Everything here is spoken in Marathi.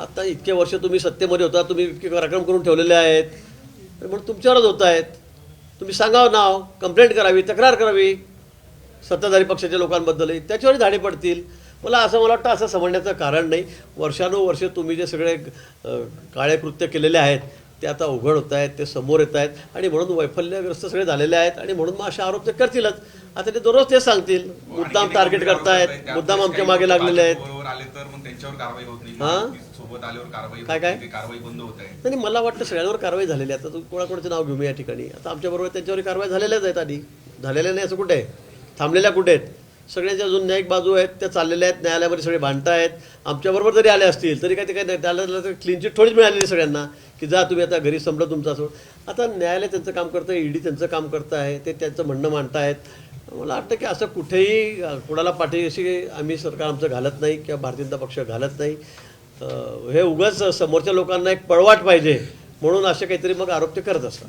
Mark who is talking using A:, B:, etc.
A: आता इतके वर्ष तुम्ही सत्तेमध्ये होता तुम्ही इतके कार्यक्रम करून ठेवलेले आहेत. म्हणून तुमच्यावरच होत आहेत. तुम्ही सांगावं नाव कंप्लेंट करावी तक्रार करावी. सत्ताधारी पक्षाच्या लोकांबद्दलही. त्याच्यावरही धाडे पडतील. मला असं मला वाटतं असं समजण्याचं कारण नाही. वर्षानुवर्ष तुम्ही जे सगळे काळे कृत्य केलेले आहेत ते आता उघड होत आहेत ते समोर येत आहेत आणि म्हणून वैफल्यग्रस्त सगळे झालेले आहेत आणि म्हणून मग असे आरोप ते करतीलच. आता ते दररोज ते सांगतील. मुद्दाम टार्गेट करतायत मुद्दाम आमच्या मागे लागलेले आहेत.
B: बरोबर
A: हा? काय काय?
B: नाही,
A: मला वाटतं सगळ्यांवर कारवाई झालेली आहे. आता तू कोणाकोणाचं नाव घेऊ मी या ठिकाणी. आता आमच्याबरोबर त्यांच्यावर कारवाई झालेल्याच आहेत आधी. झालेल्या नाही असं कुठे? आहे थांबलेल्या कुठे आहेत? सगळ्यांच्या अजून न्यायिक बाजू आहेत त्या चाललेल्या आहेत न्यायालयामध्ये सगळे भांडत आहेत आमच्याबरोबर जरी आले असतील तरी काय ते काय नाही. त्याला क्लीन चिट थोडीच मिळालेली सगळ्यांना. की जा तुम्ही आता घरी संपलं तुमचं असं. आता न्यायालय त्यांचं काम करतं आहे ईडी त्यांचं काम करतं आहे ते त्यांचं म्हणणं मांडतायत. मला वाटतं की असं कुठेही कुणाला कुणाला पाठीशी आम्ही सरकार आमचं घालत नाही किंवा भारतीय जनता पक्ष घालत नाही. हे उगाच समोरच्या लोकांना एक पळवाट पाहिजे म्हणून असे काहीतरी मग आरोप ते करत असतात.